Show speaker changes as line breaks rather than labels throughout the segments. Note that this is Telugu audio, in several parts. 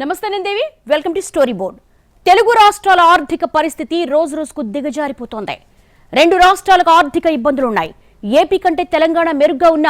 నమస్తే నేను Devi welcome to story board. Telugu రాష్ట్రాల ఆర్థిక పరిస్థితి రోజు రోజుకు దిగజారిపోతోంది. రెండు రాష్ట్రాలకు ఆర్థిక ఇబ్బందులున్నాయి. ఏపీ కంటే తెలంగాణ మెరుగ్గా ఉన్న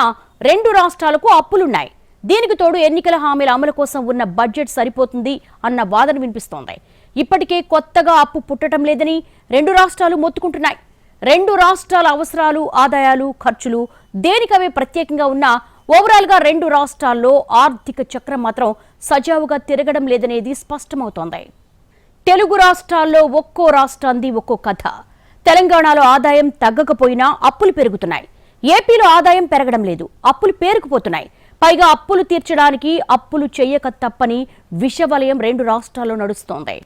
రెండు రాష్ట్రాలకు అప్పులున్నాయి. దీనికి తోడు ఎన్నికల హామీల అమలు కోసం ఉన్న బడ్జెట్ సరిపోతుంది అన్న వాదన వినిపిస్తోంది. ఇప్పటికే కొత్తగా అప్పు పుట్టడం లేదని రెండు రాష్ట్రాలు మొత్తుకుంటున్నాయి. రెండు రాష్ట్రాల అవసరాలు ఆదాయాలు ఖర్చులు దేనికవే ప్రత్యేకంగా ఉన్నా ఓవరాల్గా రెండు రాష్ట్రాల్లో ఆర్థిక చక్రం మాత్రం సజావుగా తిరగడం లేదనేది స్పష్టమవుతోంది. తెలుగు రాష్ట్రాల్లో ఒక్కో రాష్ట్రాంది ఒక్కో కథ. తెలంగాణలో ఆదాయం తగ్గకపోయినా అప్పులు పెరుగుతున్నాయి. ఏపీలో ఆదాయం పెరగడం లేదు అప్పులు పేరుకుపోతున్నాయి. పైగా అప్పులు తీర్చడానికి అప్పులు చెయ్యక తప్పని విషవలయం రెండు రాష్ట్రాల్లో నడుస్తోంది.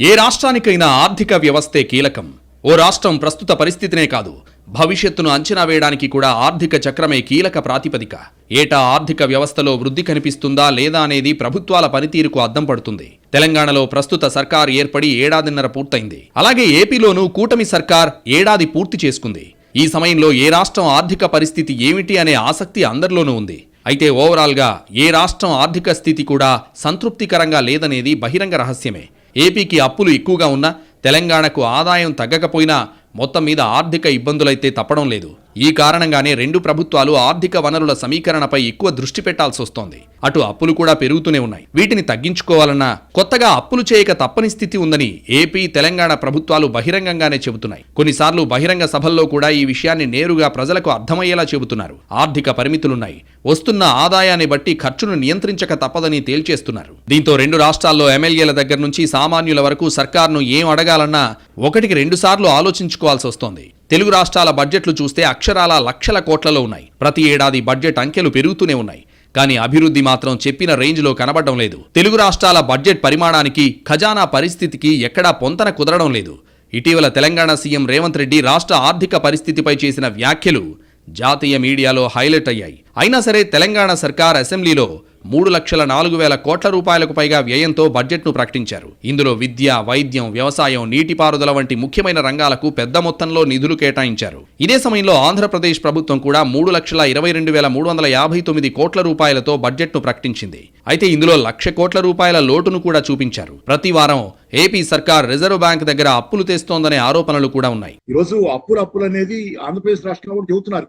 ఏ రాష్ట్రానికైనా ఆర్థిక వ్యవస్థే కీలకం. ఓ రాష్ట్రం ప్రస్తుత పరిస్థితినే కాదు భవిష్యత్తును అంచనా వేయడానికి కూడా ఆర్థిక చక్రమే కీలక ప్రాతిపదిక. ఏటా ఆర్థిక వ్యవస్థలో వృద్ధి కనిపిస్తుందా లేదా అనేది ప్రభుత్వాల పనితీరుకు అద్దం పడుతుంది. తెలంగాణలో ప్రస్తుత సర్కార్ ఏర్పడి ఏడాదిన్నర పూర్తయింది. అలాగే ఏపీలోనూ కూటమి సర్కార్ ఏడాది పూర్తి చేసుకుంది. ఈ సమయంలో ఏ రాష్ట్రం ఆర్థిక పరిస్థితి ఏమిటి అనే ఆసక్తి అందరిలోనూ ఉంది. అయితే ఓవరాల్గా ఏ రాష్ట్రం ఆర్థిక స్థితి కూడా సంతృప్తికరంగా లేదనేది బహిరంగ రహస్యమే. ఏపీకి అప్పులు ఎక్కువగా ఉన్నా తెలంగాణకు ఆదాయం తగ్గకపోయినా మొత్తం మీద ఆర్థిక ఇబ్బందులైతే తప్పడం లేదు. ఈ కారణంగానే రెండు ప్రభుత్వాలు ఆర్థిక వనరుల సమీకరణపై ఎక్కువ దృష్టి పెట్టాల్సి వస్తోంది. అటు అప్పులు కూడా పెరుగుతూనే ఉన్నాయి. వీటిని తగ్గించుకోవాలన్నా కొత్తగా అప్పులు చేయక తప్పని స్థితి ఉందని ఏపీ తెలంగాణ ప్రభుత్వాలు బహిరంగంగానే చెబుతున్నాయి. కొన్నిసార్లు బహిరంగ సభల్లో కూడా ఈ విషయాన్ని నేరుగా ప్రజలకు అర్థమయ్యేలా చెబుతున్నారు. ఆర్థిక పరిమితులున్నాయి. వస్తున్న ఆదాయాన్ని బట్టి ఖర్చును నియంత్రించక తప్పదని తేల్చేస్తున్నారు. దీంతో రెండు రాష్ట్రాల్లో ఎమ్మెల్యేల దగ్గర నుంచి సామాన్యుల వరకు సర్కార్ను ఏం అడగాలన్నా ఒకటికి రెండుసార్లు ఆలోచించుకోవాల్సి వస్తోంది. తెలుగు రాష్ట్రాల బడ్జెట్లు చూస్తే అక్షరాల లక్షల కోట్లలో ఉన్నాయి. ప్రతి ఏడాది బడ్జెట్ అంకెలు పెరుగుతూనే ఉన్నాయి. కానీ అభివృద్ధి మాత్రం చెప్పిన రేంజ్లో కనబడడం లేదు. తెలుగు రాష్ట్రాల బడ్జెట్ పరిమాణానికి ఖజానా పరిస్థితికి ఎక్కడా పొంతన కుదరడం లేదు. ఇటీవల తెలంగాణ సీఎం రేవంత్ రెడ్డి రాష్ట్ర ఆర్థిక పరిస్థితిపై చేసిన వ్యాఖ్యలు జాతీయ మీడియాలో హైలైట్ అయ్యాయి. అయినా సరే తెలంగాణ సర్కార్ అసెంబ్లీలో మూడు లక్షల నాలుగు వేల కోట్ల రూపాయలకు పైగా వ్యయంతో బడ్జెట్ను ప్రకటించారు. ఇందులో విద్య వైద్యం వ్యవసాయం నీటిపారుదల వంటి ముఖ్యమైన రంగాలకు పెద్ద మొత్తంలో నిధులు కేటాయించారు. ఇదే సమయంలో ఆంధ్రప్రదేశ్ ప్రభుత్వం కూడా మూడు లక్షల ఇరవై రెండు వేల మూడు వందల యాభై తొమ్మిది కోట్ల రూపాయలతో బడ్జెట్ను ప్రకటించింది. అయితే ఇందులో లక్ష కోట్ల రూపాయల లోటును కూడా చూపించారు. ప్రతి వారం ఏపీ సర్కార్ రిజర్వ్ బ్యాంక్ దగ్గర అప్పులు తెస్తోందనే ఆరోపణలు కూడా ఉన్నాయి.
ఈరోజు అప్పులు అప్పులు అనేది ఆంధ్రప్రదేశ్ రాష్ట్రంలో కూడా చెబుతున్నారు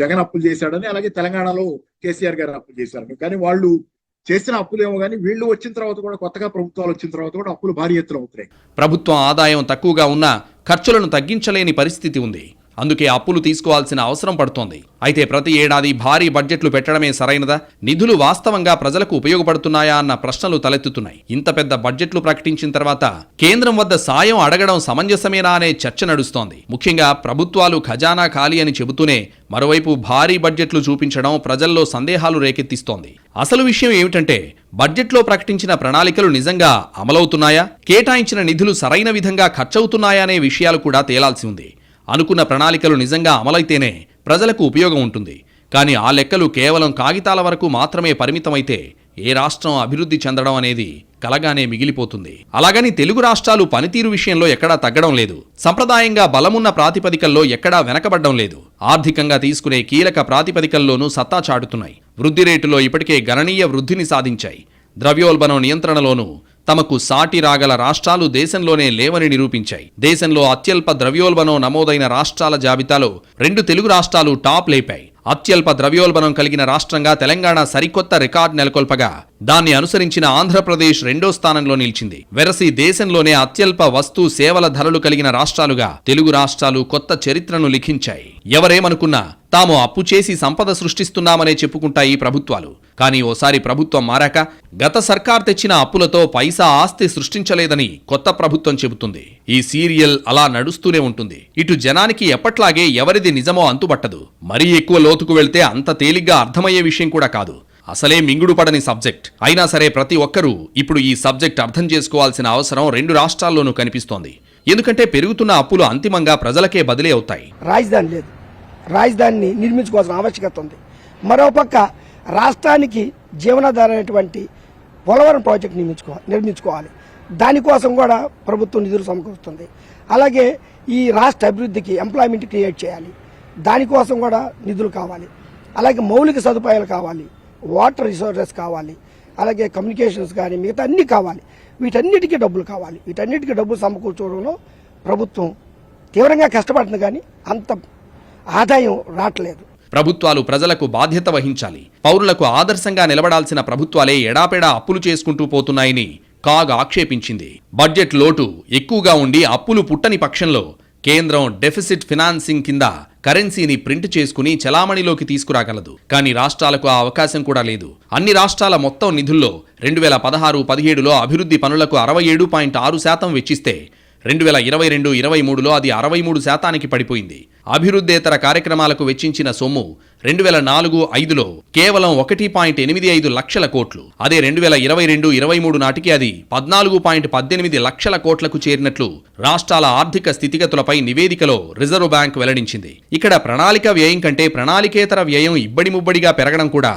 జగన్ అప్పులు చేశాడని అలాగే తెలంగాణలో కేసీఆర్ గారు అప్పులు చేశారు. కానీ వాళ్ళు చేసిన అప్పులు ఏమో కానీ వీళ్ళు వచ్చిన తర్వాత కూడా కొత్తగా ప్రభుత్వాలు వచ్చిన తర్వాత కూడా అప్పులు భారీ ఎత్తున అవుతున్నాయి.
ప్రభుత్వం ఆదాయం తక్కువగా ఉన్నా ఖర్చులను తగ్గించలేని పరిస్థితి ఉంది. అందుకే అప్పులు తీసుకోవాల్సిన అవసరం పడుతోంది. అయితే ప్రతి ఏడాది భారీ బడ్జెట్లు పెట్టడమే సరైనదా? నిధులు వాస్తవంగా ప్రజలకు ఉపయోగపడుతున్నాయా అన్న ప్రశ్నలు తలెత్తుతున్నాయి. ఇంత పెద్ద బడ్జెట్లు ప్రకటించిన తర్వాత కేంద్రం వద్ద సాయం అడగడం సమంజసమేనా అనే చర్చ నడుస్తోంది. ముఖ్యంగా ప్రభుత్వాలు ఖజానా ఖాళీ అని చెబుతూనే మరోవైపు భారీ బడ్జెట్లు చూపించడం ప్రజల్లో సందేహాలు రేకెత్తిస్తోంది. అసలు విషయం ఏమిటంటే బడ్జెట్లో ప్రకటించిన ప్రణాళికలు నిజంగా అమలవుతున్నాయా? కేటాయించిన నిధులు సరైన విధంగా ఖర్చవుతున్నాయా అనే విషయాలు కూడా తేలాల్సి ఉంది. అనుకున్న ప్రణాళికలు నిజంగా అమలైతేనే ప్రజలకు ఉపయోగం ఉంటుంది. కానీ ఆ లెక్కలు కేవలం కాగితాల వరకు మాత్రమే పరిమితమైతే ఏ రాష్ట్రం అభివృద్ధి చెందడం అనేది కలగానే మిగిలిపోతుంది. అలాగని తెలుగు రాష్ట్రాలు పనితీరు విషయంలో ఎక్కడా తగ్గడం లేదు. సంప్రదాయంగా బలమున్న ప్రాతిపదికల్లో ఎక్కడా వెనకబడ్డం లేదు. ఆర్థికంగా తీసుకునే కీలక ప్రాతిపదికల్లోనూ సత్తా చాటుతున్నాయి. వృద్ధి రేటులో ఇప్పటికే గణనీయ వృద్ధిని సాధించాయి. ద్రవ్యోల్బణం నియంత్రణలోనూ తమకు సాటి రాగల రాష్ట్రాలు దేశంలోనే లేవని నిరూపించాయి. దేశంలో అత్యల్ప ద్రవ్యోల్బణం నమోదైన రాష్ట్రాల జాబితాలో రెండు తెలుగు రాష్ట్రాలు టాప్ లేపాయి. అత్యల్ప ద్రవ్యోల్బణం కలిగిన రాష్ట్రంగా తెలంగాణ సరికొత్త రికార్డు నెలకొల్పగా దాన్ని అనుసరించిన ఆంధ్రప్రదేశ్ రెండో స్థానంలో నిలిచింది. వెరసి దేశంలోనే అత్యల్ప వస్తు సేవల ధరలు కలిగిన రాష్ట్రాలుగా తెలుగు రాష్ట్రాలు కొత్త చరిత్రను లిఖించాయి. ఎవరేమనుకున్నా తాము అప్పు చేసి సంపద సృష్టిస్తున్నామనే చెప్పుకుంటాయి ప్రభుత్వాలు. కానీ ఓసారి ప్రభుత్వం మారాక గత సర్కార్ తెచ్చిన అప్పులతో పైసా ఆస్తి సృష్టించలేదని కొత్త ప్రభుత్వం చెబుతుంది. ఈ సీరియల్ అలా నడుస్తూనే ఉంటుంది. ఇటు జనానికి ఎప్పట్లాగే ఎవరిది నిజమో అంతుబట్టదు. మరీ ఎక్కువ లోతుకు వెళ్తే అంత తేలిగ్గా అర్థమయ్యే విషయం కూడా కాదు. అసలే మింగుడు పడని సబ్జెక్ట్. అయినా సరే ప్రతి ఒక్కరూ ఇప్పుడు ఈ సబ్జెక్ట్ అర్థం చేసుకోవాల్సిన అవసరం రెండు రాష్ట్రాల్లోనూ కనిపిస్తోంది. ఎందుకంటే పెరుగుతున్న అప్పులు అంతిమంగా ప్రజలకే బదిలీ అవుతాయి.
రాజధాని లేదు. రాజధానిని నిర్మించుకోవాల్సిన ఆవశ్యకత ఉంది. మరోపక్క రాష్ట్రానికి జీవనాధారం పోలవరం ప్రాజెక్ట్ నిర్మించుకో నిర్మించుకోవాలి. దానికోసం కూడా ప్రభుత్వం నిధులు సమకూరుస్తుంది. అలాగే ఈ రాష్ట్ర అభివృద్ధికి ఎంప్లాయ్మెంట్ క్రియేట్ చేయాలి. దానికోసం కూడా నిధులు కావాలి. అలాగే మౌలిక సదుపాయాలు కావాలి. వాటర్ రిసోర్సెస్ కావాలి అలాగే కమ్యూనికేషన్స్ కానీ మిగతా అన్నీ కావాలి. వీటన్నిటికీ డబ్బులు కావాలి. వీటన్నిటికీ డబ్బులు సమకూర్చడంలో ప్రభుత్వం తీవ్రంగా కష్టపడుతుంది కానీ అంత ఆదాయం రావట్లేదు.
ప్రభుత్వాలు ప్రజలకు బాధ్యత వహించాలి. పౌరులకు ఆదర్శంగా నిలబడాల్సిన ప్రభుత్వాలే ఎడాపెడా అప్పులు చేసుకుంటూ పోతున్నాయని కాగ్ ఆక్షేపించింది. బడ్జెట్ లోటు ఎక్కువగా ఉండి అప్పులు పుట్టని పక్షంలో కేంద్రం డెఫిసిట్ ఫినాన్సింగ్ కింద కరెన్సీని ప్రింట్ చేసుకుని చలామణిలోకి తీసుకురాగలదు. కానీ రాష్ట్రాలకు ఆ అవకాశం కూడా లేదు. అన్ని రాష్ట్రాల మొత్తం నిధుల్లో రెండు వేల పదహారు పదిహేడులో అభివృద్ధి పనులకు అరవై ఏడు పాయింట్ ఆరు శాతం వెచ్చిస్తే రెండు వేల ఇరవై రెండు ఇరవై మూడులో అది అరవై మూడు శాతానికి పడిపోయింది. అభివృద్ధేతర కార్యక్రమాలకు వెచ్చించిన సొమ్ము రెండు వేల నాలుగు ఐదులో కేవలం ఒకటి పాయింట్ ఎనిమిది ఐదు లక్షల కోట్లు. అదే రెండు వేల ఇరవై రెండు ఇరవై మూడు నాటికి అది పద్నాలుగు పాయింట్ పద్దెనిమిది లక్షల కోట్లకు చేరినట్లు రాష్ట్రాల ఆర్థిక స్థితిగతులపై నివేదికలో రిజర్వ్ బ్యాంక్ వెల్లడించింది. ఇక్కడ ప్రణాళిక వ్యయం కంటే ప్రణాళికేతర వ్యయం ఇబ్బడి ముబ్బడిగా పెరగడం కూడా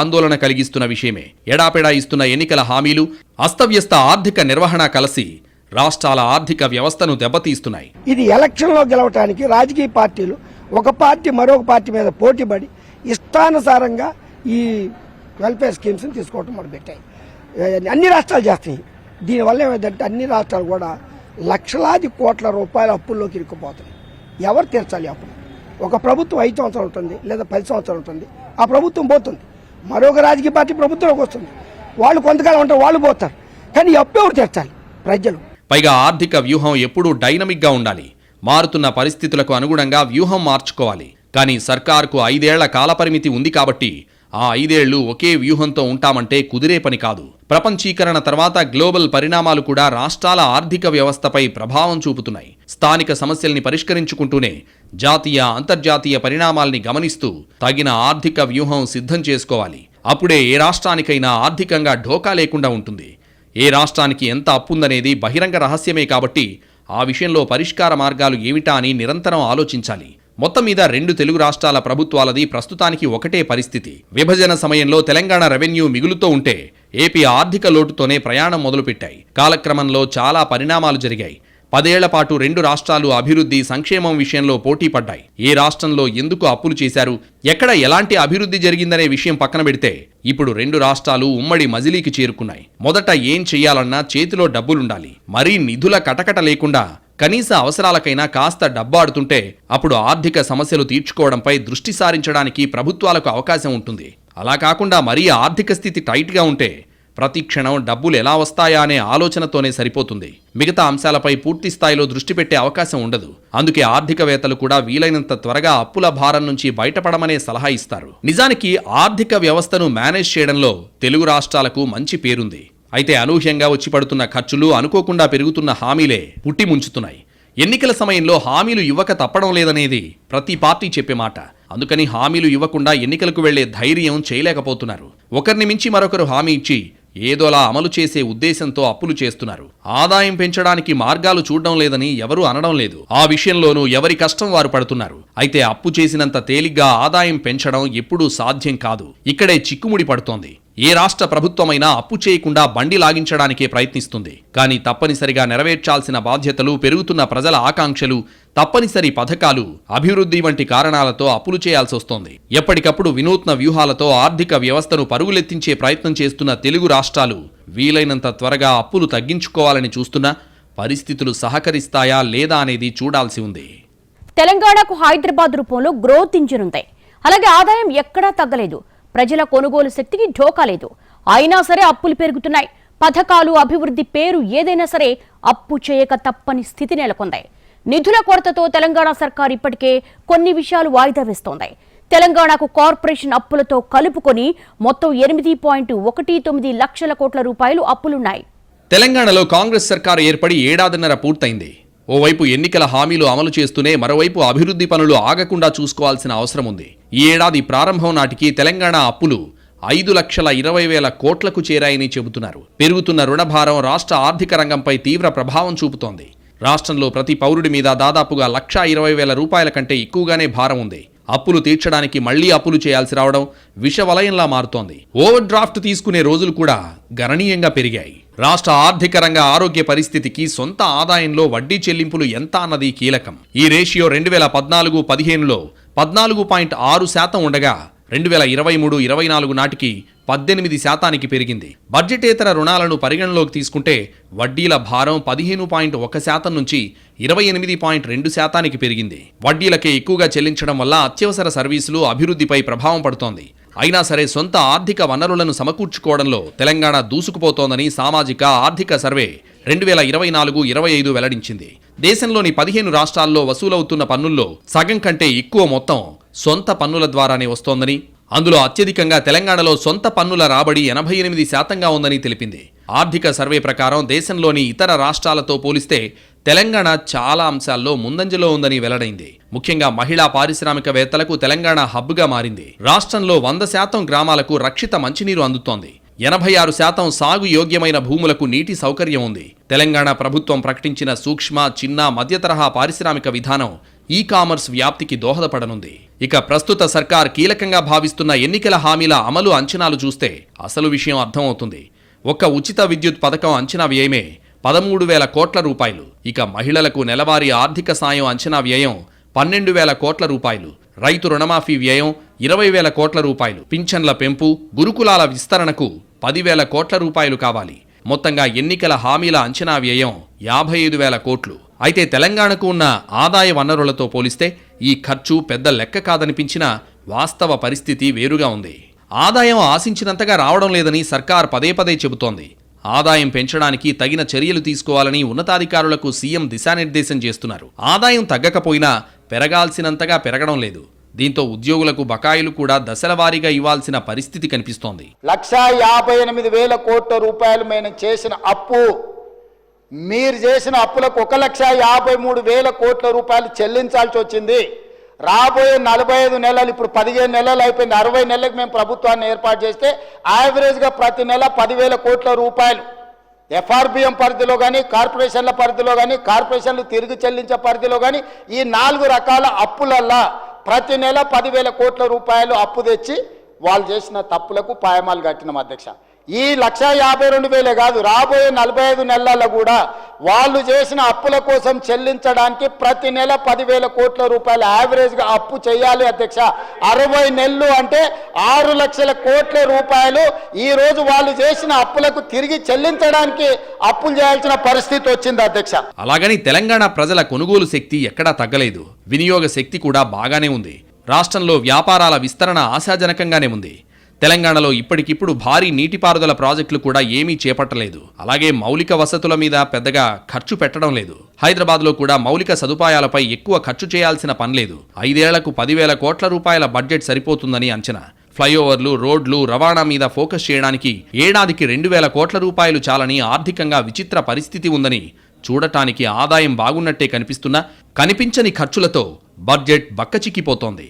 ఆందోళన కలిగిస్తున్న విషయమే. ఎడాపెడా ఇస్తున్న ఎన్నికల హామీలు అస్తవ్యస్త ఆర్థిక నిర్వహణ కలిసి రాష్ట్రాల ఆర్థిక వ్యవస్థను దెబ్బతీస్తున్నాయి.
ఇది ఎలక్షన్లో గెలవటానికి రాజకీయ పార్టీలు ఒక పార్టీ మరొక పార్టీ మీద పోటీపడి ఇష్టానుసారంగా ఈ వెల్ఫేర్ స్కీమ్స్ని తీసుకోవటం మొదలుపెట్టాయి. ఏ, అన్ని రాష్ట్రాలు చేస్తాయి దీనివల్ల ఏమైందంటే అన్ని రాష్ట్రాలు కూడా లక్షలాది కోట్ల రూపాయల అప్పుల్లోకి ఇరుక్కుపోతున్నాయి. ఎవరు తీర్చాలి అప్పుడు? ఒక ప్రభుత్వం ఐదు సంవత్సరాలు ఉంటుంది లేదా పది సంవత్సరాలు ఉంటుంది. ఆ ప్రభుత్వం పోతుంది. మరొక రాజకీయ పార్టీ ప్రభుత్వంలోకి వస్తుంది. వాళ్ళు కొంతకాలం ఉంటారు వాళ్ళు పోతారు. కానీ అప్పు ఎవరు తీర్చాలి? ప్రజలు.
పైగా ఆర్థిక వ్యూహం ఎప్పుడూ డైనమిక్గా ఉండాలి. మారుతున్న పరిస్థితులకు అనుగుణంగా వ్యూహం మార్చుకోవాలి. కానీ సర్కార్కు ఐదేళ్ళ కాలపరిమితి ఉంది కాబట్టి ఆ ఐదేళ్ళు ఒకే వ్యూహంతో ఉంటామంటే కుదిరే పని కాదు. ప్రపంచీకరణ తర్వాత గ్లోబల్ పరిణామాలు కూడా రాష్ట్రాల ఆర్థిక వ్యవస్థపై ప్రభావం చూపుతున్నాయి. స్థానిక సమస్యల్ని పరిష్కరించుకుంటూనే జాతీయ అంతర్జాతీయ పరిణామాల్ని గమనిస్తూ తగిన ఆర్థిక వ్యూహం సిద్ధం చేసుకోవాలి. అప్పుడే ఏ రాష్ట్రానికైనా ఆర్థికంగా ఢోకా లేకుండా ఉంటుంది. ఏ రాష్ట్రానికి ఎంత అప్పుందనేది బహిరంగ రహస్యమే కాబట్టి ఆ విషయంలో పరిష్కార మార్గాలు ఏమిటా అని నిరంతరం ఆలోచించాలి. మొత్తం మీద రెండు తెలుగు రాష్ట్రాల ప్రభుత్వాలది ప్రస్తుతానికి ఒకటే పరిస్థితి. విభజన సమయంలో తెలంగాణ రెవెన్యూ మిగులుతో ఉంటే ఏపీ ఆర్థిక లోటుతోనే ప్రయాణం మొదలుపెట్టాయి. కాలక్రమంలో చాలా పరిణామాలు జరిగాయి. పదేళ్ళ పాటు రెండు రాష్ట్రాలు అభివృద్ధి సంక్షేమం విషయంలో పోటీ పడ్డాయి. ఏ రాష్ట్రంలో ఎందుకు అప్పులు చేశారు? ఎక్కడ ఎలాంటి అభివృద్ధి జరిగిందనే విషయం పక్కన పెడితే ఇప్పుడు రెండు రాష్ట్రాలు ఉమ్మడి మజిలీకి చేరుకున్నాయి. మొదట ఏం చెయ్యాలన్నా చేతిలో డబ్బులుండాలి. మరీ నిధుల కటకట లేకుండా కనీస అవసరాలకైనా కాస్త డబ్బాడుతుంటే అప్పుడు ఆర్థిక సమస్యలు తీర్చుకోవడంపై దృష్టి సారించడానికి ప్రభుత్వాలకు అవకాశం ఉంటుంది. అలా కాకుండా మరీ ఆర్థిక స్థితి టైట్గా ఉంటే ప్రతి క్షణం డబ్బులు ఎలా వస్తాయా అనే ఆలోచనతోనే సరిపోతుంది. మిగతా అంశాలపై పూర్తి స్థాయిలో దృష్టి పెట్టే అవకాశం ఉండదు. అందుకే ఆర్థికవేత్తలు కూడా వీలైనంత త్వరగా అప్పుల భారం నుంచి బయటపడమనే సలహా ఇస్తారు. నిజానికి ఆర్థిక వ్యవస్థను మేనేజ్ చేయడంలో తెలుగు రాష్ట్రాలకు మంచి పేరుంది. అయితే అనూహ్యంగా వచ్చి పడుతున్న ఖర్చులు అనుకోకుండా పెరుగుతున్న హామీలే పుట్టి ముంచుతున్నాయి. ఎన్నికల సమయంలో హామీలు ఇవ్వక తప్పడం లేదనేది ప్రతి పార్టీ చెప్పే మాట. అందుకని హామీలు ఇవ్వకుండా ఎన్నికలకు వెళ్ళే ధైర్యం చేయలేకపోతున్నారు. ఒకరిని మించి మరొకరు హామీ ఇచ్చి ఏదోలా అమలు చేసే ఉద్దేశంతో అప్పులు చేస్తున్నారు. ఆదాయం పెంచడానికి మార్గాలు చూడడం లేదని ఎవరూ అనడం లేదు. ఆ విషయంలోనూ ఎవరి కష్టం వారు పడుతున్నారు. అయితే అప్పు చేసినంత తేలిగ్గా ఆదాయం పెంచడం ఎప్పుడూ సాధ్యం కాదు. ఇక్కడే చిక్కుముడి పడుతోంది. ఏ రాష్ట్ర ప్రభుత్వమైనా అప్పు చేయకుండా బండి లాగించడానికే ప్రయత్నిస్తుంది. కానీ తప్పనిసరిగా నెరవేర్చాల్సిన బాధ్యతలు పెరుగుతున్న ప్రజల ఆకాంక్షలు తప్పనిసరి పథకాలు అభివృద్ధి వంటి కారణాలతో అప్పులు చేయాల్సి వస్తోంది. ఎప్పటికప్పుడు వినూత్న వ్యూహాలతో ఆర్థిక వ్యవస్థను పరుగులెత్తించే ప్రయత్నం చేస్తున్న తెలుగు రాష్ట్రాలు వీలైనంత త్వరగా అప్పులు తగ్గించుకోవాలని చూస్తున్నా పరిస్థితులు సహకరిస్తాయా లేదా అనేది చూడాల్సి ఉంది.
తెలంగాణకు హైదరాబాద్ రూపంలో గ్రోత్ ఇంజిన్ ఉంది. అలాగే ఆదాయం ఎక్కడా తగ్గలేదు. ప్రజల కొనుగోలు శక్తికి ఢోకా లేదు. అయినా సరే అప్పులు పెరుగుతున్నాయి. పథకాలు అభివృద్ధి పేరు ఏదైనా సరే అప్పు చేయక తప్పని స్థితి నెలకొంది. నిధుల కొరతతో తెలంగాణ సర్కార్ ఇప్పటికే కొన్ని విషయాలు వాయిదా వేస్తోంది. తెలంగాణకు కార్పొరేషన్ అప్పులతో కలుపుకొని మొత్తం ఎనిమిది పాయింట్ ఒకటి తొమ్మిది లక్షల కోట్ల రూపాయలు అప్పులున్నాయి.
తెలంగాణలో కాంగ్రెస్ సర్కారు ఏర్పడి ఏడాదిన్నర పూర్తయింది. ఓవైపు ఎన్నికల హామీలు అమలు చేస్తూనే మరోవైపు అభివృద్ధి పనులు ఆగకుండా చూసుకోవాల్సిన అవసరం ఉంది. ఈ ఏడాది ప్రారంభం నాటికి తెలంగాణ అప్పులు ఐదు లక్షల ఇరవై వేల కోట్లకు చేరాయని చెబుతున్నారు. పెరుగుతున్న రుణభారం రాష్ట్ర ఆర్థిక రంగంపై తీవ్ర ప్రభావం చూపుతోంది. రాష్ట్రంలో ప్రతి పౌరుడి మీద దాదాపుగా లక్ష ఇరవై వేల రూపాయల కంటే ఎక్కువగానే భారం ఉంది. అప్పులు తీర్చడానికి మళ్ళీ అప్పులు చేయాల్సి రావడం విషవలయంలా మారుతోంది. ఓవర్ డ్రాఫ్ట్ తీసుకునే రోజులు కూడా గణనీయంగా పెరిగాయి. రాష్ట్ర ఆర్థిక రంగ ఆరోగ్య పరిస్థితికి సొంత ఆదాయంలో వడ్డీ చెల్లింపులు ఎంత అన్నది కీలకం. ఈ రేషియో రెండు వేల పద్నాలుగు పదిహేనులో పద్నాలుగు పాయింట్ ఆరు శాతం ఉండగా రెండు వేల ఇరవై మూడు ఇరవై నాలుగు నాటికి పద్దెనిమిది శాతానికి పెరిగింది. బడ్జెటేతర రుణాలను పరిగణలోకి తీసుకుంటే వడ్డీల భారం పదిహేను పాయింట్ ఒక శాతం నుంచి ఇరవై ఎనిమిది పాయింట్ రెండు శాతానికి పెరిగింది. వడ్డీలకే ఎక్కువగా చెల్లించడం వల్ల అత్యవసర సర్వీసులు అభివృద్ధిపై ప్రభావం పడుతోంది. అయినా సరే సొంత ఆర్థిక వనరులను సమకూర్చుకోవడంలో తెలంగాణ దూసుకుపోతోందని సామాజిక ఆర్థిక సర్వే రెండు వేల ఇరవై నాలుగు ఇరవై ఐదు వెల్లడించింది. దేశంలోని పదిహేను రాష్ట్రాల్లో వసూలవుతున్న పన్నుల్లో సగం కంటే ఎక్కువ మొత్తం సొంత పన్నుల ద్వారానే వస్తోందని అందులో అత్యధికంగా తెలంగాణలో సొంత పన్నుల రాబడి ఎనభై ఎనిమిది శాతంగా ఉందని తెలిపింది. ఆర్థిక సర్వే ప్రకారం దేశంలోని ఇతర రాష్ట్రాలతో పోలిస్తే తెలంగాణ చాలా అంశాల్లో ముందంజలో ఉందని వెల్లడైంది. ముఖ్యంగా మహిళా పారిశ్రామికవేత్తలకు తెలంగాణ హబ్గా మారింది. రాష్ట్రంలో వంద శాతం గ్రామాలకు రక్షిత మంచినీరు అందుతోంది. ఎనభై ఆరు శాతం సాగు యోగ్యమైన భూములకు నీటి సౌకర్యం ఉంది. తెలంగాణ ప్రభుత్వం ప్రకటించిన సూక్ష్మ చిన్న మధ్యతరహా పారిశ్రామిక విధానం ఈ కామర్స్ వ్యాప్తికి దోహదపడనుంది. ఇక ప్రస్తుత సర్కార్ కీలకంగా భావిస్తున్న ఎన్నికల హామీల అమలు అంచనాలు చూస్తే అసలు విషయం అర్థమవుతుంది. ఒక్క ఉచిత విద్యుత్ పథకం అంచనా వ్యయమే పదమూడు వేల కోట్ల రూపాయలు. ఇక మహిళలకు నెలవారీ ఆర్థిక సాయం అంచనా వ్యయం పన్నెండు వేల కోట్ల రూపాయలు. రైతు రుణమాఫీ వ్యయం ఇరవై వేల కోట్ల రూపాయలు. పింఛన్ల పెంపు గురుకులాల విస్తరణకు పదివేల కోట్ల రూపాయలు కావాలి. మొత్తంగా ఎన్నికల హామీల అంచనా వ్యయం యాభై ఐదు వేల కోట్లు. అయితే తెలంగాణకు ఉన్న ఆదాయ వనరులతో పోలిస్తే ఈ ఖర్చు పెద్ద లెక్క కాదనిపించినా వాస్తవ పరిస్థితి వేరుగా ఉంది. ఆదాయం ఆశించినంతగా రావడం లేదని సర్కార్ పదే పదే చెబుతోంది. ఆదాయం పెంచడానికి తగిన చర్యలు తీసుకోవాలని ఉన్నతాధికారులకు సీఎం దిశానిర్దేశం చేస్తున్నారు. ఆదాయం తగ్గకపోయినా పెరగాల్సినంతగా పెరగడం లేదు. దీంతో ఉద్యోగులకు బకాయిలు కూడా దశలవారీగా ఇవ్వాల్సిన పరిస్థితి కనిపిస్తోంది.
లక్ష యాభై ఎనిమిది వేల కోట్ల రూపాయలు మేము చేసిన అప్పు మీరు చేసిన అప్పులకు ఒక లక్ష యాభై మూడు వేల కోట్ల రూపాయలు చెల్లించాల్సి వచ్చింది. రాబోయే నలభై ఐదు నెలలు ఇప్పుడు పదిహేను నెలలు అయిపోయింది. అరవై నెలలకు మేము ప్రభుత్వాన్ని ఏర్పాటు చేస్తే యావరేజ్గా ప్రతి నెల పదివేల కోట్ల రూపాయలు. ఎఫ్ఆర్బిఎం పరిధిలో కానీ కార్పొరేషన్ల పరిధిలో కానీ కార్పొరేషన్లు తిరిగి చెల్లించే పరిధిలో కానీ ఈ నాలుగు రకాల అప్పులల్లా ప్రతి నెల పదివేల కోట్ల రూపాయలు అప్పు తెచ్చి వాళ్ళు చేసిన తప్పులకు పాయమాలు కట్టినాం అధ్యక్ష. ఈ లక్ష యాభై రెండు వేలే కాదు రాబోయే నలభై ఐదు నెలల్లో కూడా వాళ్ళు చేసిన అప్పుల కోసం చెల్లించడానికి ప్రతి నెల పదివేల కోట్ల రూపాయలు యావరేజ్గా అప్పు చేయాలి అధ్యక్ష. అరవై నెలలు అంటే ఆరు లక్షల కోట్ల రూపాయలు ఈరోజు వాళ్ళు చేసిన అప్పులకు తిరిగి చెల్లించడానికి అప్పులు చేయాల్సిన పరిస్థితి వచ్చింది అధ్యక్ష.
అలాగని తెలంగాణ ప్రజల కొనుగోలు శక్తి ఎక్కడా తగ్గలేదు. వినియోగ శక్తి కూడా బాగానే ఉంది. రాష్ట్రంలో వ్యాపారాల విస్తరణ ఆశాజనకంగానే ఉంది. తెలంగాణలో ఇప్పటికిప్పుడు భారీ నీటిపారుదల ప్రాజెక్టులు కూడా ఏమీ చేపట్టలేదు. అలాగే మౌలిక వసతుల మీద పెద్దగా ఖర్చు పెట్టడం లేదు. హైదరాబాద్లో కూడా మౌలిక సదుపాయాలపై ఎక్కువ ఖర్చు చేయాల్సిన పనిలేదు ఐదేళ్ళకు పదివేల కోట్ల రూపాయల బడ్జెట్ సరిపోతుందని అంచనా. ఫ్లైఓవర్లు రోడ్లు రవాణా మీద ఫోకస్ చేయడానికి ఏడాదికి రెండు వేల కోట్ల రూపాయలు చాలని ఆర్థికంగా విచిత్ర పరిస్థితి ఉందని చూడటానికి ఆదాయం బాగున్నట్టే కనిపిస్తున్నా కనిపించని ఖర్చులతో బడ్జెట్ బక్కచిక్కిపోతోంది.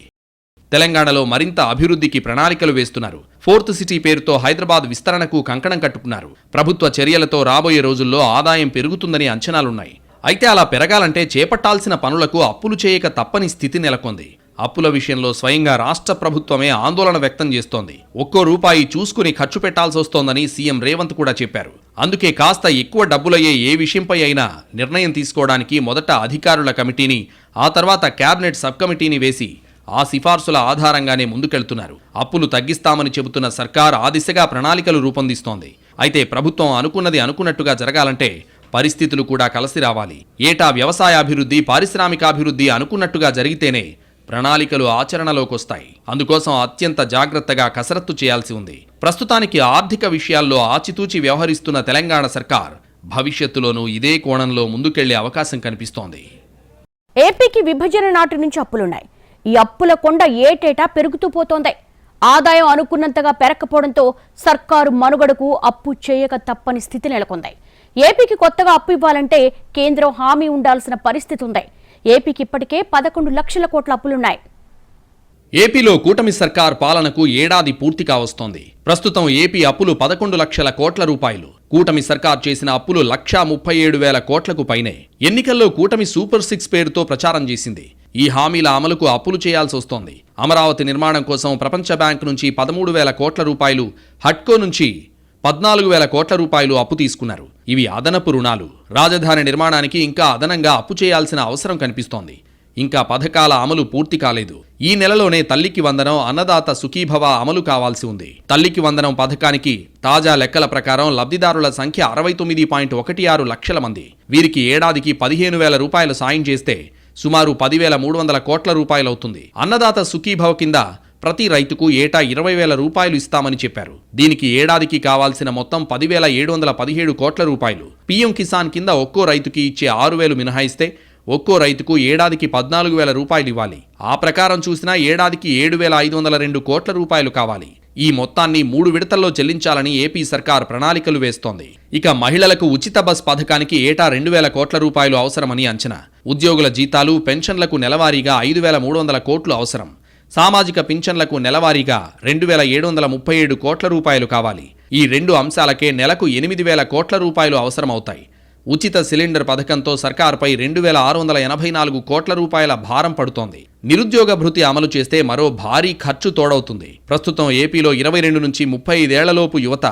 తెలంగాణలో మరింత అభివృద్ధికి ప్రణాళికలు వేస్తున్నారు. ఫోర్త్ సిటీ పేరుతో హైదరాబాద్ విస్తరణకు కంకణం కట్టుకున్నారు. ప్రభుత్వ చర్యలతో రాబోయే రోజుల్లో ఆదాయం పెరుగుతుందని అంచనాలున్నాయి. అయితే అలా పెరగాలంటే చేపట్టాల్సిన పనులకు అప్పులు చేయక తప్పని స్థితి నెలకొంది. అప్పుల విషయంలో స్వయంగా రాష్ట్ర ప్రభుత్వమే ఆందోళన వ్యక్తం చేస్తోంది. ఒక్కో రూపాయి చూసుకుని ఖర్చు పెట్టాల్సి వస్తోందని సీఎం రేవంత్ కూడా చెప్పారు. అందుకే కాస్త ఎక్కువ డబ్బులయ్యే ఏ విషయంపై అయినా నిర్ణయం తీసుకోవడానికి మొదట అధికారుల కమిటీని ఆ తర్వాత కేబినెట్ సబ్ కమిటీని వేసి ఆ సిఫార్సుల ఆధారంగానే ముందుకెళ్తున్నారు. అప్పులు తగ్గిస్తామని చెబుతున్న సర్కార్ ఆ దిశగా ప్రణాళికలు రూపొందిస్తోంది. అయితే ప్రభుత్వం అనుకున్నది అనుకున్నట్టుగా జరగాలంటే పరిస్థితులు కూడా కలిసి రావాలి. ఏటా వ్యవసాయాభివృద్ధి పారిశ్రామికాభివృద్ధి అనుకున్నట్టుగా జరిగితేనే ప్రణాళికలు ఆచరణలోకొస్తాయి. అందుకోసం అత్యంత జాగ్రత్తగా కసరత్తు చేయాల్సి ఉంది. ప్రస్తుతానికి ఆర్థిక విషయాల్లో ఆచితూచి వ్యవహరిస్తున్న తెలంగాణ సర్కార్ భవిష్యత్తులోనూ ఇదే కోణంలో ముందుకెళ్ళే అవకాశం కనిపిస్తోంది.
ఏపీకి విభజన నాటి నుంచి అప్పులున్నాయి. ఈ అప్పుల కొండ ఏటేటా పెరుగుతూ పోతోంది. ఆదాయం అనుకున్నంతగా పెరకపోవడంతో సర్కారు మనుగడకు అప్పు చేయక తప్పని స్థితి నెలకొంది. ఏపీకి కొత్తగా అప్పు ఇవ్వాలంటే కేంద్రం హామీ ఉండాల్సిన పరిస్థితి ఉంది. ఏపీకి ఇప్పటికే పదకొండు లక్షల కోట్ల అప్పులున్నాయి.
ఏపీలో కూటమి సర్కార్ పాలనకు ఏడాది పూర్తి కావస్తోంది. ప్రస్తుతం ఏపీ అప్పులు పదకొండు లక్షల కోట్ల రూపాయలు. కూటమి సర్కార్ చేసిన అప్పులు లక్షా ముప్పై ఏడు వేల కోట్లకు పైనే. ఎన్నికల్లో కూటమి సూపర్ సిక్స్ పేరుతో ప్రచారం చేసింది. ఈ హామీల అమలుకు అప్పులు చేయాల్సి వస్తోంది. అమరావతి నిర్మాణం కోసం ప్రపంచ బ్యాంక్ నుంచి పదమూడు వేల కోట్ల రూపాయలు హట్కో నుంచి పద్నాలుగు వేల కోట్ల రూపాయలు అప్పు తీసుకున్నారు. ఇవి అదనపు రుణాలు. రాజధాని నిర్మాణానికి ఇంకా అదనంగా అప్పు చేయాల్సిన అవసరం కనిపిస్తోంది. ఇంకా పథకాల అమలు పూర్తి కాలేదు. ఈ నెలలోనే తల్లికి వందనం అన్నదాత సుఖీభవ అమలు కావాల్సి ఉంది. తల్లికి వందనం పథకానికి తాజా లెక్కల ప్రకారం లబ్ధిదారుల సంఖ్య అరవై తొమ్మిది పాయింట్ ఒకటి ఆరు లక్షల మంది. వీరికి ఏడాదికి పదిహేను వేల రూపాయలు సాయం చేస్తే సుమారు పదివేల మూడు వందల కోట్ల రూపాయలవుతుంది. అన్నదాత సుఖీభవ కింద ప్రతి రైతుకు ఏటా ఇరవై వేల రూపాయలు ఇస్తామని చెప్పారు. దీనికి ఏడాదికి కావాల్సిన మొత్తం పదివేల ఏడు వందల పదిహేడు కోట్ల రూపాయలు పీఎం కిసాన్ కింద ఒక్కో రైతుకి ఇచ్చే ఆరు వేలు మినహాయిస్తే ఒక్కో రైతుకు ఏడాదికి పద్నాలుగు వేల రూపాయలు ఇవ్వాలి. ఆ ప్రకారం చూసినా ఏడాదికి ఏడు వేల ఐదు వందల రెండు కోట్ల రూపాయలు కావాలి. ఈ మొత్తాన్ని మూడు విడతల్లో చెల్లించాలని ఏపీ సర్కార్ ప్రణాళికలు వేస్తోంది. ఇక మహిళలకు ఉచిత బస్ పథకానికి ఏటా రెండు వేల కోట్ల రూపాయలు అవసరమని అంచనా. ఉద్యోగుల జీతాలు పెన్షన్లకు నెలవారీగా ఐదు వేల మూడు వందల కోట్లు అవసరం. సామాజిక పింఛన్లకు నెలవారీగా రెండు వేల ఏడు వందల ముప్పై ఏడు కోట్ల రూపాయలు కావాలి. ఈ రెండు అంశాలకే నెలకు ఎనిమిది వేల కోట్ల రూపాయలు అవసరమవుతాయి. ఉచిత సిలిండర్ పథకంతో సర్కార్పై రెండు వేల ఆరు వందల ఎనభై నాలుగు కోట్ల రూపాయల భారం పడుతోంది. నిరుద్యోగ భృతి అమలు చేస్తే మరో భారీ ఖర్చు తోడవుతుంది. ప్రస్తుతం ఏపీలో ఇరవై రెండు నుంచి ముప్పై ఐదేళ్ళలోపు యువత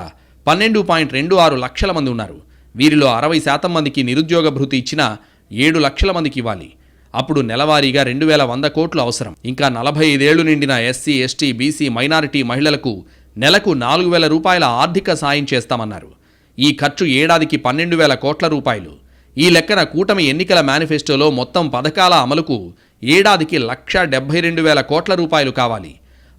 పన్నెండు పాయింట్ రెండు ఆరు లక్షల మంది ఉన్నారు. వీరిలో అరవై శాతం మందికి నిరుద్యోగ భృతి ఇచ్చినా ఏడు లక్షల మందికి ఇవ్వాలి. అప్పుడు నెలవారీగా రెండు వేల వంద కోట్లు అవసరం. ఇంకా నలభై ఐదేళ్ళు నిండిన ఎస్సీ ఎస్టీ బీసీ మైనారిటీ మహిళలకు నెలకు నాలుగు వేల రూపాయల ఆర్థిక సాయం చేస్తామన్నారు. ఈ ఖర్చు ఏడాదికి పన్నెండు వేల కోట్ల రూపాయలు. ఈ లెక్కన కూటమి ఎన్నికల మేనిఫెస్టోలో మొత్తం పథకాల అమలుకు ఏడాదికి లక్ష డెబ్బై రెండు వేల కోట్ల రూపాయలు కావాలి.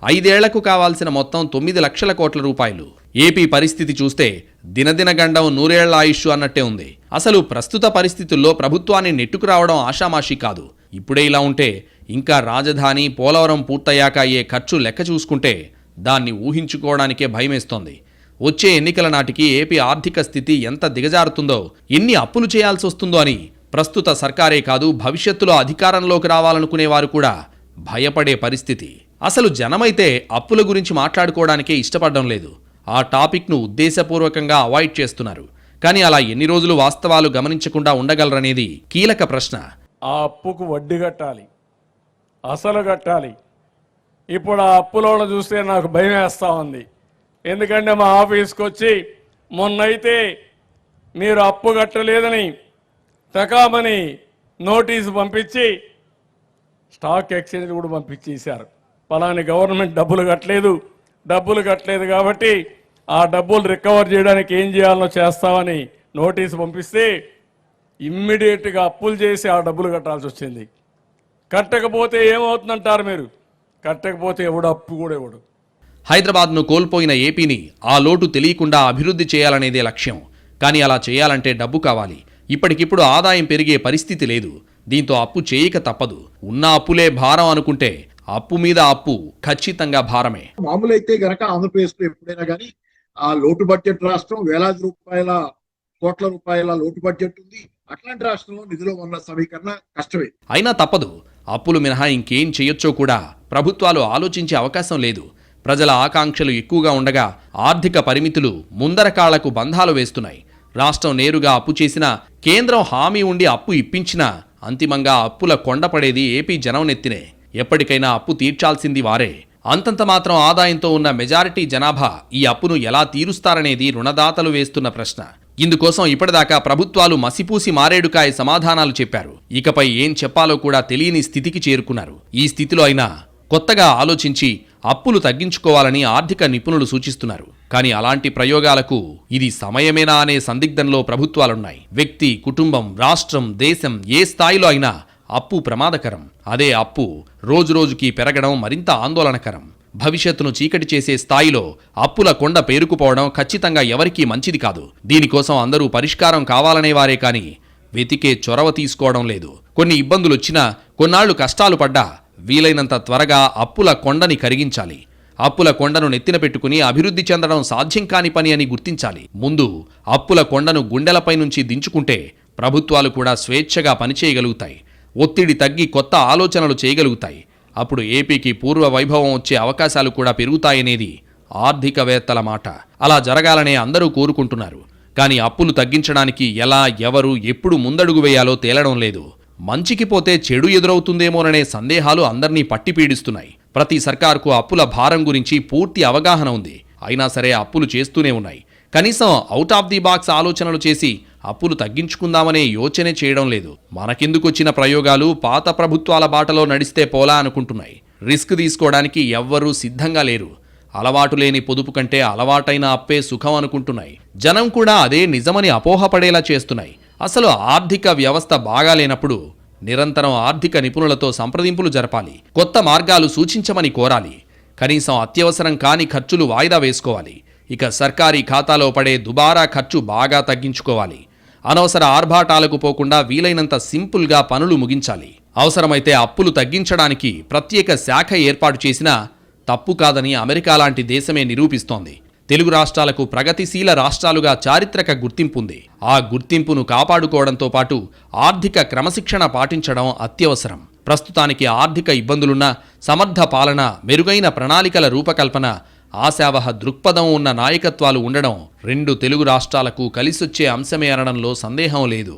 ఐదేళ్ళకు కావాల్సిన మొత్తం తొమ్మిది లక్షల కోట్ల రూపాయలు. ఏపీ పరిస్థితి చూస్తే దినదిన గండం నూరేళ్ళ ఆయుష్ అన్నట్టే ఉంది. అసలు ప్రస్తుత పరిస్థితుల్లో ప్రభుత్వాన్ని నెట్టుకురావడం ఆషామాషి కాదు. ఇప్పుడే ఇలా ఉంటే ఇంకా రాజధాని పోలవరం పూర్తయ్యాక అయ్యే ఖర్చు లెక్క చూసుకుంటే దాన్ని ఊహించుకోవడానికే భయమేస్తోంది. వచ్చే ఎన్నికల నాటికి ఏపీ ఆర్థిక స్థితి ఎంత దిగజారుతుందో ఎన్ని అప్పులు చేయాల్సి వస్తుందో అని ప్రస్తుత సర్కారే కాదు భవిష్యత్తులో అధికారంలోకి రావాలనుకునేవారు కూడా భయపడే పరిస్థితి. అసలు జనమైతే అప్పుల గురించి మాట్లాడుకోవడానికే ఇష్టపడడం లేదు. ఆ టాపిక్ను ఉద్దేశపూర్వకంగా అవాయిడ్ చేస్తున్నారు. కానీ అలా ఎన్ని రోజులు వాస్తవాలు గమనించకుండా ఉండగలరనేది కీలక ప్రశ్న.
ఆ అప్పుకు వడ్డీ కట్టాలి. అసలు కట్టాలి. ఇప్పుడు ఆ అప్పులో చూస్తే నాకు భయం వేస్తూ ఉంది. ఎందుకంటే మా ఆఫీస్కి వచ్చి మొన్నైతే మీరు అప్పు కట్టలేదని తకామని నోటీసు పంపించి స్టాక్ ఎక్స్చేంజ్ కూడా పంపించేశారు. పలాని గవర్నమెంట్ డబ్బులు కట్టలేదు. డబ్బులు కట్టలేదు కాబట్టి ఆ డబ్బులు రికవర్ చేయడానికి ఏం చేయాలో చేస్తామని నోటీసు పంపిస్తే ఇమ్మీడియట్గా అప్పులు చేసి ఆ డబ్బులు కట్టాల్సి వచ్చింది. కట్టకపోతే ఏమవుతుందంటారు మీరు? కట్టకపోతే ఎవడు? అప్పు కూడా ఎవడు
హైదరాబాద్ను కోల్పోయిన ఏపీని ఆ లోటు తెలియకుండా అభివృద్ధి చేయాలనేదే లక్ష్యం. కానీ అలా చేయాలంటే డబ్బు కావాలి. ఇప్పటికిప్పుడు ఆదాయం పెరిగే పరిస్థితి లేదు. దీంతో అప్పు చేయక తప్పదు. ఉన్న అప్పులే భారం అనుకుంటే అప్పు మీద అప్పు ఖచ్చితంగా భారమే.
మామూలు అయితే గనక ఆంధ్రప్రదేశ్లో ఎప్పుడైనా కానీ ఆ లోటు బడ్జెట్ రాష్ట్రం వేలాది రూపాయల కోట్ల రూపాయల లోటు బడ్జెట్ ఉంది. అట్లాంటి రాష్ట్రంలో నిధుల వనరుల సమీకరణ కష్టమే.
అయినా తప్పదు. అప్పులు మినహా ఇంకేం చేయొచ్చో కూడా ప్రభుత్వాలు ఆలోచించే అవకాశం లేదు. ప్రజల ఆకాంక్షలు ఎక్కువగా ఉండగా ఆర్థిక పరిమితులు ముందరకాళ్ళకు బంధాలు వేస్తున్నాయి. రాష్ట్రం నేరుగా అప్పు చేసినా కేంద్రం హామీ ఉండి అప్పు ఇప్పించినా అంతిమంగా అప్పుల కొండపడేది ఏపీ జనం నెత్తినే ఎప్పటికైనా అప్పు తీర్చాల్సింది వారే. అంతంత మాత్రం ఆదాయంతో ఉన్న మెజారిటీ జనాభా ఈ అప్పును ఎలా తీరుస్తారనేది రుణదాతలు వేస్తున్న ప్రశ్న. ఇందుకోసం ఇప్పటిదాకా ప్రభుత్వాలు మసిపూసి మారేడుకాయ సమాధానాలు చెప్పారు. ఇకపై ఏం చెప్పాలో కూడా తెలియని స్థితికి చేరుకున్నారు. ఈ స్థితిలో అయినా కొత్తగా ఆలోచించి అప్పులు తగ్గించుకోవాలని ఆర్థిక నిపుణులు సూచిస్తున్నారు. కానీ అలాంటి ప్రయోగాలకు ఇది సమయమేనా అనే సందిగ్ధంలో ప్రభుత్వాలున్నాయి. వ్యక్తి కుటుంబం రాష్ట్రం దేశం ఏ స్థాయిలో అయినా అప్పు ప్రమాదకరం. అదే అప్పు రోజురోజుకి పెరగడం మరింత ఆందోళనకరం. భవిష్యత్తును చీకటి చేసే స్థాయిలో అప్పుల కొండ పేరుకుపోవడం ఖచ్చితంగా ఎవరికీ మంచిది కాదు. దీనికోసం అందరూ పరిష్కారం కావాలనేవారే కానీ వెతికే చొరవ తీసుకోవడం లేదు. కొన్ని ఇబ్బందులొచ్చినా కొన్నాళ్ళు కష్టాలు పడ్డా వీలైనంత త్వరగా అప్పుల కొండని కరిగించాలి. అప్పుల కొండను నెత్తిన పెట్టుకుని అభివృద్ధి చెందడం సాధ్యం కాని పని అని గుర్తించాలి. ముందు అప్పుల కొండను గుండెలపై నుంచి దించుకుంటే ప్రభుత్వాలు కూడా స్వేచ్ఛగా పనిచేయగలుగుతాయి. ఒత్తిడి తగ్గి కొత్త ఆలోచనలు చేయగలుగుతాయి. అప్పుడు ఏపీకి పూర్వ వైభవం వచ్చే అవకాశాలు కూడా పెరుగుతాయనేది ఆర్థికవేత్తల మాట. అలా జరగాలనే అందరూ కోరుకుంటున్నారు. కానీ అప్పులు తగ్గించడానికి ఎలా ఎవరు ఎప్పుడు ముందడుగు వేయాలో తేలడం లేదు. మంచికి పోతే చెడు ఎదురవుతుందేమోననే సందేహాలు అందర్నీ పట్టి పీడిస్తున్నాయి. ప్రతి సర్కార్కు అప్పుల భారం గురించి పూర్తి అవగాహన ఉంది. అయినా సరే అప్పులు చేస్తూనే ఉన్నాయి. కనీసం అవుట్ ఆఫ్ ది బాక్స్ ఆలోచనలు చేసి అప్పులు తగ్గించుకుందామనే యోచనే చేయడం లేదు. మనకెందుకొచ్చిన ప్రయోగాలు పాత ప్రభుత్వాల బాటలో నడిస్తే పోలా అనుకుంటున్నాయి. రిస్క్ తీసుకోవడానికి ఎవ్వరూ సిద్ధంగా లేరు. అలవాటు లేని పొదుపు కంటే అలవాటైన అప్పే సుఖం అనుకుంటున్నాయి. జనం కూడా అదే నిజమని అపోహపడేలా చేస్తున్నాయి. అసలు ఆర్థిక వ్యవస్థ బాగాలేనప్పుడు నిరంతరం ఆర్థిక నిపుణులతో సంప్రదింపులు జరపాలి. కొత్త మార్గాలు సూచించమని కోరాలి. కనీసం అత్యవసరం కాని ఖర్చులు వాయిదా వేసుకోవాలి. ఇక సర్కారీ ఖాతాలో పడే దుబారా ఖర్చు బాగా తగ్గించుకోవాలి. అనవసర ఆర్భాటాలకు పోకుండా వీలైనంత సింపుల్గా పనులు ముగించాలి. అవసరమైతే అప్పులు తగ్గించడానికి ప్రత్యేక శాఖ ఏర్పాటు చేసినా తప్పు కాదని అమెరికా లాంటి దేశమే నిరూపిస్తోంది. తెలుగు రాష్ట్రాలకు ప్రగతిశీల రాష్ట్రాలుగా చారిత్రక గుర్తింపు ఉంది. ఆ గుర్తింపును కాపాడుకోవడంతో పాటు ఆర్థిక క్రమశిక్షణ పాటించడం అత్యవసరం. ప్రస్తుతానికి ఆర్థిక ఇబ్బందులున్న సమర్థ పాలన మెరుగైన ప్రణాళికల రూపకల్పన ఆశావహ దృక్పథం ఉన్న నాయకత్వాలు ఉండడం రెండు తెలుగు రాష్ట్రాలకు కలిసొచ్చే అంశమే అనడంలో సందేహం లేదు.